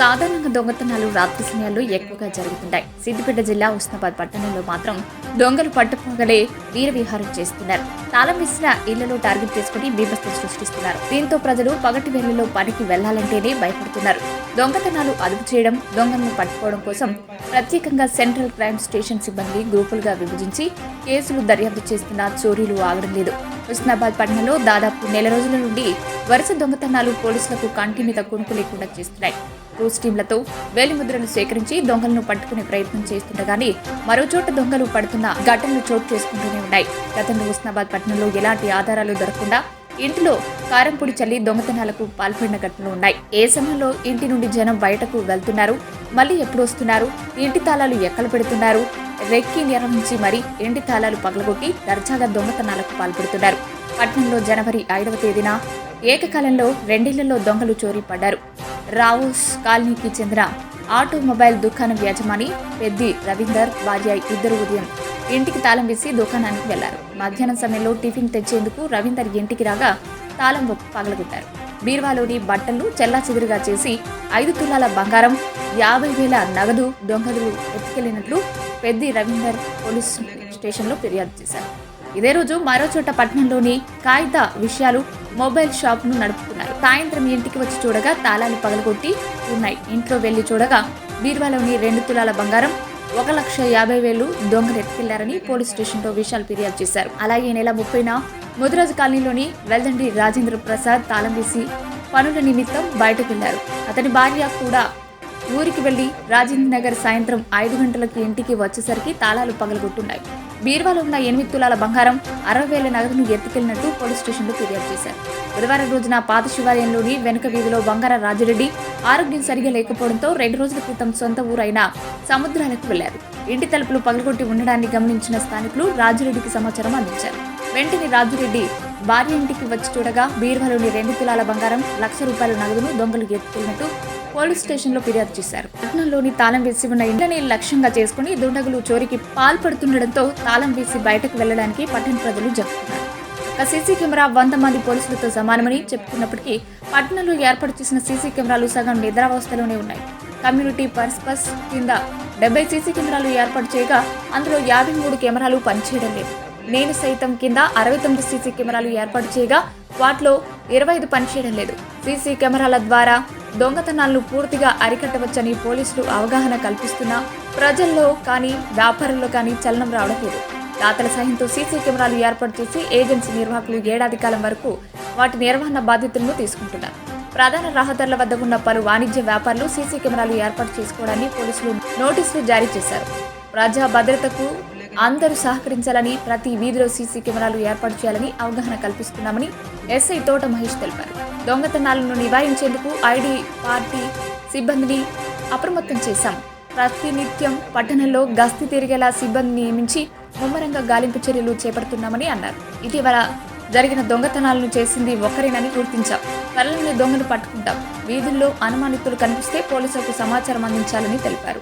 సాధారణంగా దొంగతనాలు రాత్రి సమయాల్లో ఎక్కువగా జరుగుతుంటాయి. సిద్దిపేట జిల్లా ఉస్నాబాద్ పట్టణంలో మాత్రం దొంగలు పట్టుకోగలే వీర విహారం చేస్తున్నారు. తాళం వేసిన ఇళ్ళలో టార్గెట్ చేసుకుని బీభత్సం సృష్టిస్తున్నారు. దీంతో ప్రజలు పగటి వేళల్లో పనికి వెళ్ళాలంటేనే భయపడుతున్నారు. దొంగతనాలు అదుపు చేయడం దొంగలను పట్టుకోవడం కోసం ప్రత్యేకంగా సెంట్రల్ క్రైమ్ స్టేషన్ సిబ్బంది గ్రూపులుగా విభజించి కేసులు దర్యాప్తు చేస్తున్న చోరీలు ఆగడం లేదు. హుస్నాబాద్ పట్టణంలో దాదాపు నెల రోజుల నుండి వరుస దొంగతనాలు పోలీసులకు కంటి మీద కొనుక్కు లేకుండా చేస్తున్నాయి. క్రూస్ టీంలతో వేలిముద్రలు సేకరించి దొంగలను పట్టుకునే ప్రయత్నం చేస్తుండగానే మరో చోట దొంగలు పడుతున్న ఘటనలు చోటు చేసుకుంటూనే ఉన్నాయి. గతంలో హుస్నాబాద్ పట్టణంలో ఎలాంటి ఆధారాలు దొరకకుండా ఇంటిలో కారంపొడి చల్లి దొంగతనాలకు పాల్పడిన ఘటనలు ఉన్నాయి. ఏ సమయంలో ఇంటి నుండి జనం బయటకు వెళ్తున్నారు? మళ్ళీ ఎప్పుడు వస్తున్నారు? ఇంటి తాళాలు ఎక్కడ పెడుతున్నారు? రెక్కి నిర్వహించి మరీ ఇంటి తాళాలు పగలగొట్టి దర్జాగా దొంగతనాలకు పాల్పడుతున్నారు. పట్నంలో జనవరి ఐదవ తేదీన ఏకకాలంలో రెండిళ్ళలో దొంగలు చోరీ పడ్డారు. రావుస్ కాలనీకి చెందిన ఆటోమొబైల్ దుకాణం యజమాని పెద్ది రవీందర్ భార్య ఇద్దరు ఉదయం ఇంటికి తాళం వేసి దుకాణానికి వెళ్ళారు. మధ్యాహ్నం సమయంలో టిఫిన్ తెచ్చేందుకు రవీందర్ ఇంటికి రాగా తాళం పగలగొట్టారు. బీర్వాలోని బట్టలు చెల్లాచెదురుగా చేసి ఐదు తులాల బంగారం యాభై వేల నగదు దొంగలు ఎత్తుకెళ్ళినట్లు పెద్ది రవీందర్ పోలీస్ స్టేషన్లో ఫిర్యాదు చేశారు. ఇదే రోజు మరో చోట పట్టణంలోని కాగిత విషయాలు మొబైల్ షాప్ను నడుపుతున్నారు. సాయంత్రం ఇంటికి వచ్చి చూడగా తాళాలు పగలగొట్టి ఉన్నాయి. ఇంట్లో వెళ్ళి చూడగా బీర్వాలోని రెండు తులాల బంగారం ఒక లక్ష యాభై వేలు దొంగలు ఎత్తుకెళ్ళారని పోలీస్ స్టేషన్లో విషయాలు ఫిర్యాదు చేశారు. అలాగే ఈ నెల ముప్పైన ముదిరాజు కాలనీలోని వెల్దండి రాజేంద్ర ప్రసాద్ తాళం వేసి పనుల నిమిత్తం బయటకు వెళ్ళారు. అతని భార్య కూడా ఊరికి వెళ్ళి రాజేంద్ర నగర్ సాయంత్రం ఐదు గంటలకి ఇంటికి వచ్చేసరికి తాళాలు పగలగొట్టున్నాయి. బీర్వాలో ఉన్న ఎనిమిది తులాల బంగారం అరవై వేల నగదును ఎత్తుకెళ్ళినట్టు పోలీస్ స్టేషన్లో ఫిర్యాదు చేశారు. బుధవారం రోజున పాత శివాలయంలోని వెనుక వీధిలో బంగార రాజిరెడ్డి ఆరోగ్యం సరిగా లేకపోవడంతో రెండు రోజుల క్రితం సొంత ఊరైన సముద్రాలకు వెళ్ళారు. ఇంటి తలుపులు పగలగొట్టి ఉండడాన్ని గమనించిన స్థానికులు రాజిరెడ్డికి సమాచారం అందించారు. వెంటనే రాజురెడ్డి భార్య ఇంటికి వచ్చి చూడగా బీర్వాలోని రెండు తులాల బంగారం లక్ష రూపాయల నగదును దొంగలు ఎత్తుకెళ్ళినట్టు పోలీస్ స్టేషన్లో ఫిర్యాదు చేశారు. పట్టణంలోని తాళం వేసి ఉన్న ఇంటిని లక్ష్యంగా చేసుకుని దుండగులు చోరీకి పాల్పడుతుండటంతో తాళం వేసి బయటకు వెళ్ళడానికి పట్టణ ప్రజలు జరుపుతున్నారు ఒక సీసీ కెమెరా వంద మంది పోలీసులతో సమానమని చెప్పుకున్నప్పటికీ పట్టణంలో ఏర్పాటు చేసిన సీసీ కెమెరాలు సగం నిద్రావస్థలోనే ఉన్నాయి. కమ్యూనిటీ పర్స్పస్ కింద డెబ్బై సీసీ కెమెరాలు ఏర్పాటు చేయగా అందులో యాభై మూడు కెమెరాలు పనిచేయడం లేదు. నేను సైతం కింద అరవై తొమ్మిది సీసీ కెమెరాలు ఏర్పాటు చేయగా వాటిలో ఇరవై ఐదు పనిచేయడం లేదు. సీసీ కెమెరాల ద్వారా దొంగతనాలను పూర్తిగా అరికట్టవచ్చని పోలీసులు అవగాహన కల్పిస్తున్నా ప్రజల్లో కానీ వ్యాపారుల్లో కానీ చలనం రావడం లేదు. దాతల సహాయంతో సీసీ కెమెరాలు ఏర్పాటు చేసి ఏజెన్సీ నిర్వాహకులు ఏడాది కాలం వరకు వాటి నిర్వహణ బాధ్యతలను తీసుకుంటున్నారు. ప్రధాన రహదారుల వద్ద ఉన్న పలు వాణిజ్య వ్యాపారులు సీసీ కెమెరాలు ఏర్పాటు చేసుకోవడాన్ని పోలీసులు నోటీసులు జారీ చేశారు. ప్రజా భద్రతకు అందరూ సహకరించాలని ప్రతి వీధిలో సీసీ కెమెరాలు ఏర్పాటు చేయాలని అవగాహన కల్పిస్తున్నామని ఎస్ఐ తోట మహేష్ తెలిపారు. దొంగతనాలను నివారించేందుకు ఐడి పార్టీ సిబ్బందిని అప్రమత్తం చేశాం ప్రతినిత్యం పట్టణంలో గస్తీ తిరిగేలా సిబ్బందిని నియమించి ముమ్మరంగా గాలింపు చర్యలు చేపడుతున్నామని అన్నారు. ఇటీవల జరిగిన దొంగతనాలను చేసింది ఒకరేనని గుర్తించాం. త్వరలోనే దొంగను పట్టుకుంటాం. వీధుల్లో అనుమానితులు కనిపిస్తే పోలీసులకు సమాచారం అందించాలని తెలిపారు.